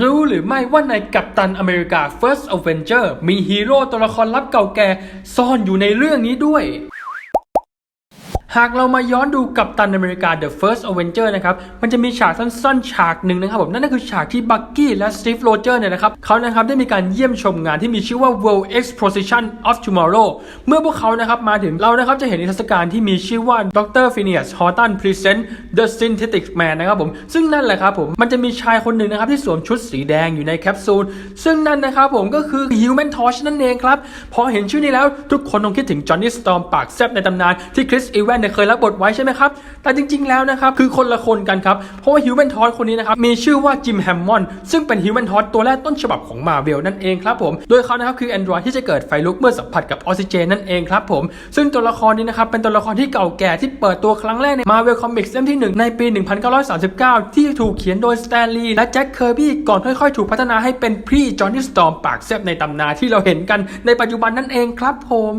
รู้หรือไม่ว่าในกัปตันอเมริกา First Avenger มีฮีโร่ตัวละครลับเก่าแก่ซ่อนอยู่ในเรื่องนี้ด้วย หากเรามาย้อนดูกับตันอเมริกา The First Avenger นะครับ มันจะมีฉากสั้นๆ ฉากหนึ่งนะครับผมนั่นก็คือฉากที่บักกี้และสตีฟโรเจอร์เนี่ยนะครับเขานะครับได้มีการเยี่ยมชมงานที่มีชื่อว่า World Exposition of Tomorrow เมื่อพวกเขานะครับมาถึงเรานะครับจะเห็นนิทรรศการที่มีชื่อว่า Dr. Phineas Horton Present The Synthetic Man นะครับผมซึ่งนั่นแหละครับผมมันจะมีชายคนหนึ่งนะครับที่สวมชุดสีแดงอยู่ในแคปซูลซึ่งนั่นนะครับผมก็คือ Human Torch นั่นเองครับพอเห็นชื่อนี้แล้วทุกคนคงคิดถึงจอห์นนี่สตอมปากแซบในตำนานที่คริสอีแวนเนี่ยเคยรับบทไว้ใช่ไหมครับ แต่จริง ๆ แล้วนะครับ คือคนละคนกันครับ เพราะว่าฮิวแมนทอสคนนี้นะครับ มีชื่อว่าจิมแฮมมอนซึ่งเป็นฮิวแมนทอสตัวแรกต้นฉบับของมาเวลนั่นเองครับผมโดยเขานะครับคือแอนดรอยที่จะเกิดไฟลุกเมื่อสัมผัสกับออกซิเจนนั่นเองครับผมซึ่งตัวละครนี้นะครับเป็นตัวละครที่เก่าแก่ที่เปิดตัวครั้งแรกในมาเวลคอมิกส์เล่มที่ 1 ในปี 1939 ที่ถูกเขียนโดยสแตนลีย์และแจ็คเคอร์บี้ก่อนค่อยๆ ถูกพัฒนาให้เป็นพรีจอห์นนี่สตอมปากแซบในตำนานที่เราเห็นกันในปัจจุบันนั่นเองครับผม